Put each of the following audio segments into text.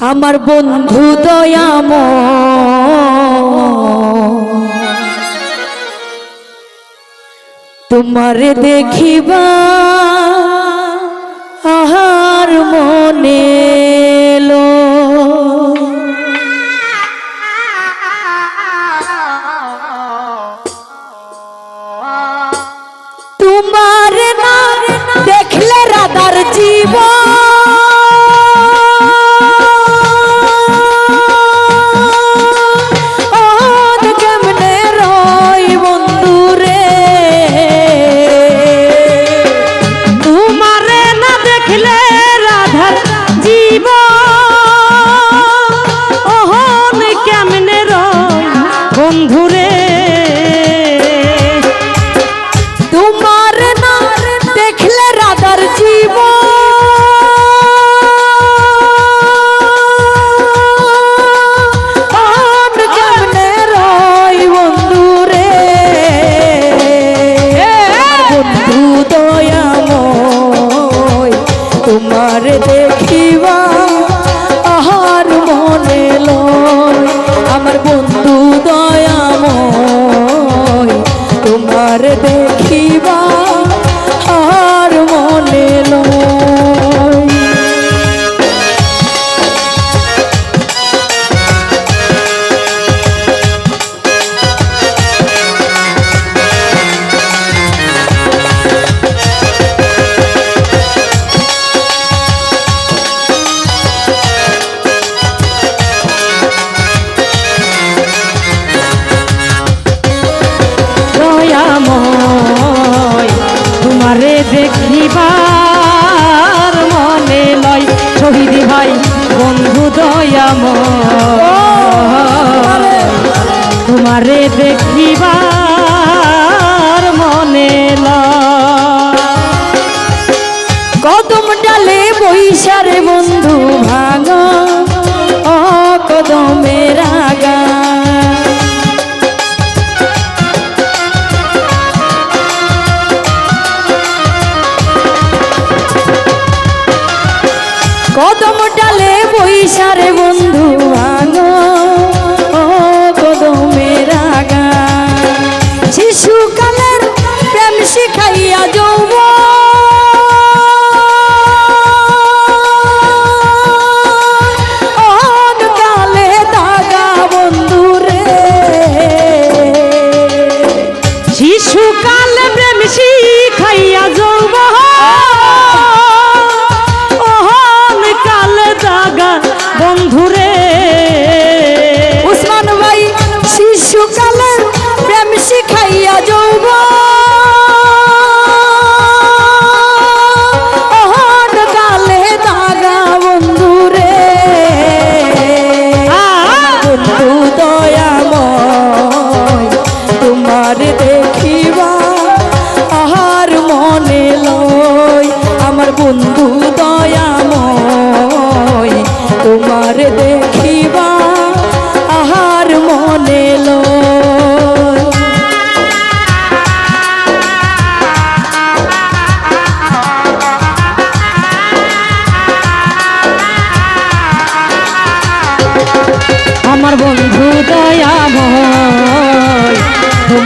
আমার বন্ধু দয়াম। তোমার দেখিবা আহার মনে তোমার দেখলে রাদার জীবন 什么？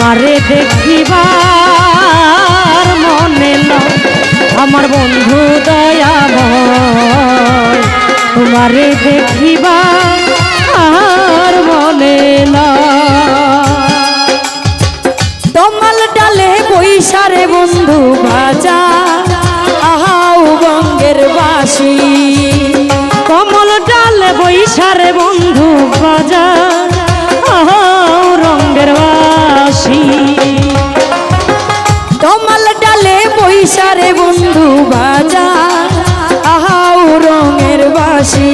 আরে দেখিবার মনে আমার বন্ধু দয়াময়, তোমারে দেখিবার আর মনে দমাল ডালে বৈশারে বন্ধু বাজা আহাউ বঙ্গের বাসী। কমল ডালে বৈশারে বন্ধু বাজা যায় আহা রঙের বাসী।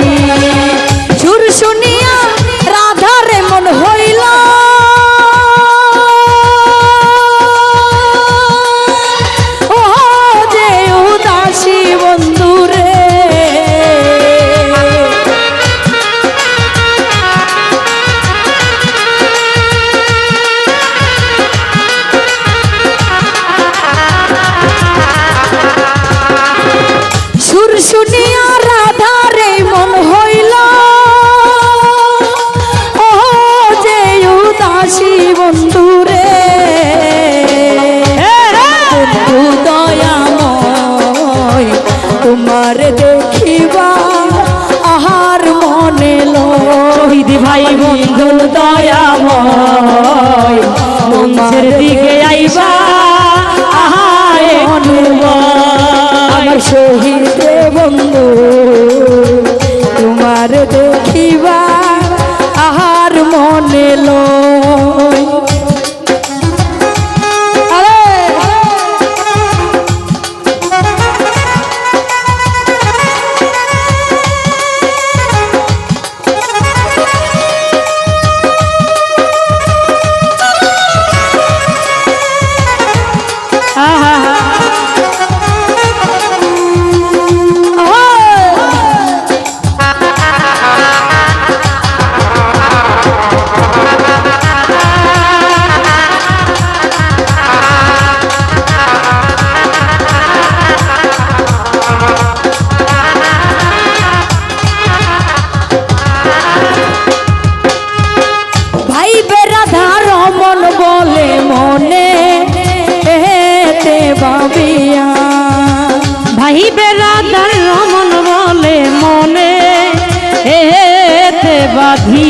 ভালোবাসি বন্ধুরে। বন্ধু দয়াময় তোমার দেখিবা আহার মনে লিদি ভাই বন্ধু দয়াময় তোমার দিকে আইবা আহার মনে আমার শহীদ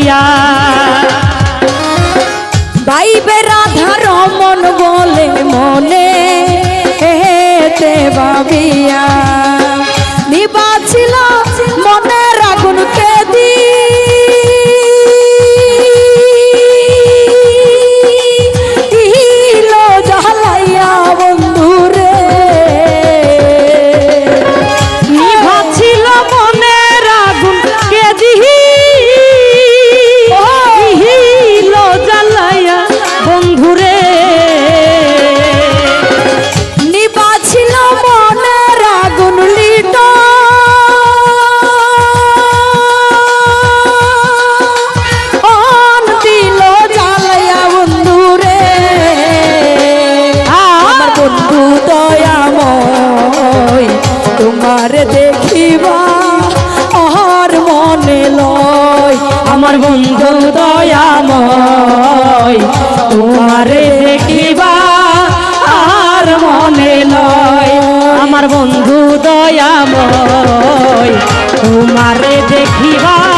দিয়া বাইবে রাধা রমন বলে মনে হেতে বাবিয়া তোমার বন্ধু দয়াময় তোমারে দেখিবা আর মনে নয়। আমার বন্ধু দয়াময় তোমারে দেখিবা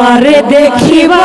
তোমারে দেখিবা